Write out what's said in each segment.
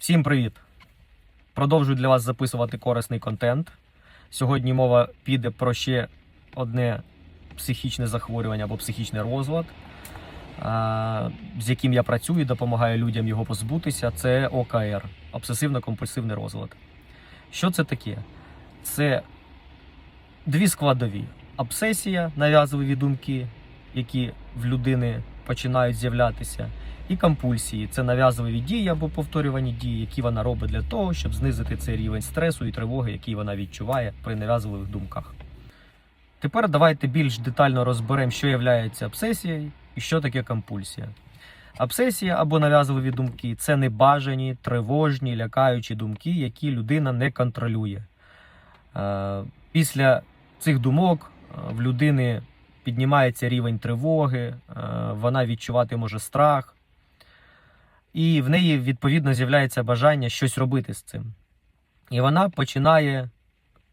Всім привіт! Продовжую для вас записувати корисний контент. Сьогодні мова піде про ще одне психічне захворювання або психічний розлад, з яким я працюю і допомагаю людям його позбутися. Це ОКР обсесивно-компульсивний розлад. Що це таке? Це дві складові: обсесія, нав'язливі думки, які в людини починають з'являтися, і компульсії це нав'язливі дії або повторювані дії, які вона робить для того, щоб знизити цей рівень стресу і тривоги, який вона відчуває при нав'язливих думках. Тепер давайте більш детально розберемо, що є обсесією і що таке компульсія. Обсесія або нав'язливі думки це небажані, тривожні, лякаючі думки, які людина не контролює. Е, Після цих думок е, в людини піднімається рівень тривоги, е, вона відчувати може страх, і в неї відповідно з'являється бажання щось робити з цим. І вона починає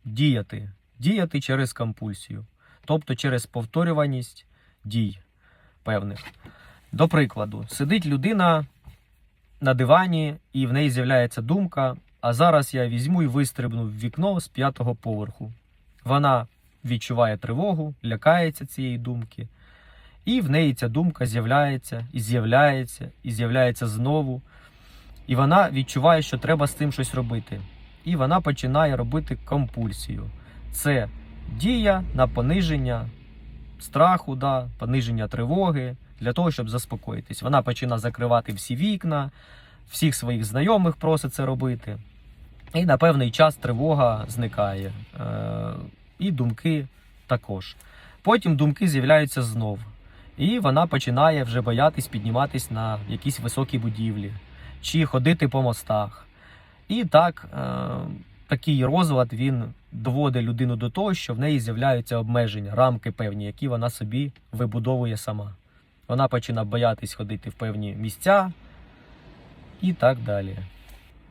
діяти, діяти через компульсію, тобто через повторюваність дій певних. До прикладу, сидить людина на дивані, і в неї з'являється думка: а зараз я візьму і вистрибну в вікно з п'ятого поверху. Вона відчуває тривогу, лякається цієї думки, і в неї ця думка з'являється, і з'являється, і з'являється знову. І вона відчуває, що треба з цим щось робити. І вона починає робити компульсію. Це дія на пониження страху, да, пониження тривоги для того, щоб заспокоїтись. Вона починає закривати всі вікна, всіх своїх знайомих просить це робити. І на певний час тривога зникає. І думки також. Потім думки з'являються знов. І вона починає вже боятись підніматись на якісь високі будівлі чи ходити по мостах. І так, е, такий розлад він доводить людину до того, що в неї з'являються обмеження, рамки певні, які вона собі вибудовує сама. Вона починає боятись ходити в певні місця і так далі.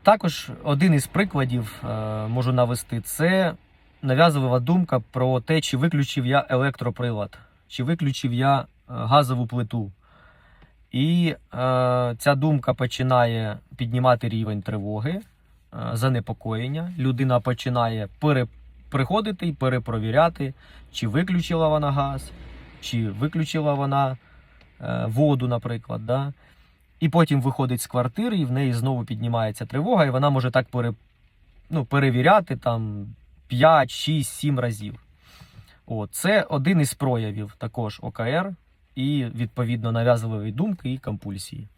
Також один із прикладів е, можу навести це нав'язлива думка про те, чи виключив я електроприлад, чи виключив я е, газову плиту. І е, ця думка починає піднімати рівень тривоги, е, занепокоєння. Людина починає пере, приходити і перепровіряти, чи виключила вона газ, чи виключила вона е, воду, наприклад. Да? І потім виходить з квартири, і в неї знову піднімається тривога, і вона може так пере, ну, перевіряти там 5, 6, 7 разів. О, це один із проявів також ОКР і відповідно нав'язливої думки і компульсії.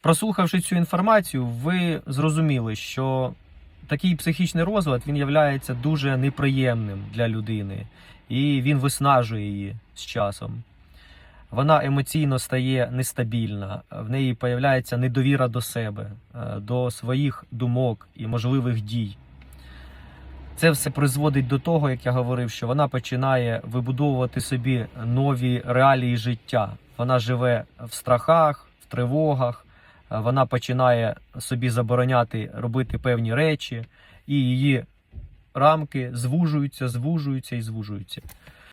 Прослухавши цю інформацію, ви зрозуміли, що такий психічний розлад він є дуже неприємним для людини, і він виснажує її з часом. Вона емоційно стає нестабільна, в неї появляється недовіра до себе, е, до своїх думок і можливих дій. Це все призводить до того, як я говорив, що вона починає вибудовувати собі нові реалії життя. Вона живе в страхах, в тривогах, е, вона починає собі забороняти робити певні речі, і її рамки звужуються, звужуються і звужуються.